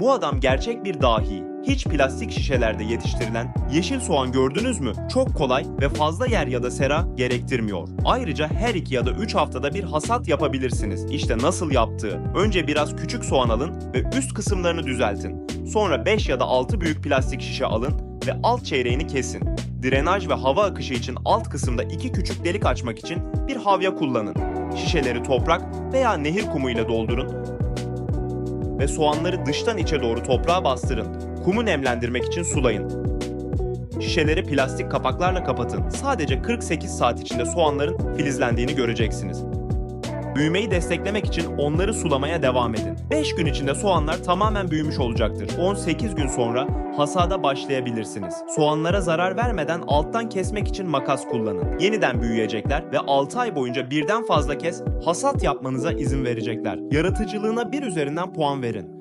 Bu adam gerçek bir dahi. Hiç plastik şişelerde yetiştirilen yeşil soğan gördünüz mü? Çok kolay ve fazla yer ya da sera gerektirmiyor. Ayrıca her 2 ya da 3 haftada bir hasat yapabilirsiniz. İşte nasıl yaptığı. Önce biraz küçük soğan alın ve üst kısımlarını düzeltin. Sonra 5 ya da 6 büyük plastik şişe alın ve alt çeyreğini kesin. Drenaj ve hava akışı için alt kısımda iki küçük delik açmak için bir havya kullanın. Şişeleri toprak veya nehir kumu ile doldurun ve soğanları dıştan içe doğru toprağa bastırın. Kumu nemlendirmek için sulayın. Şişeleri plastik kapaklarla kapatın. Sadece 48 saat içinde soğanların filizlendiğini göreceksiniz. Büyümeyi desteklemek için onları sulamaya devam edin. 5 gün içinde soğanlar tamamen büyümüş olacaktır. 18 gün sonra hasada başlayabilirsiniz. Soğanlara zarar vermeden alttan kesmek için makas kullanın. Yeniden büyüyecekler ve 6 ay boyunca birden fazla kez hasat yapmanıza izin verecekler. Yaratıcılığına bir üzerinden puan verin.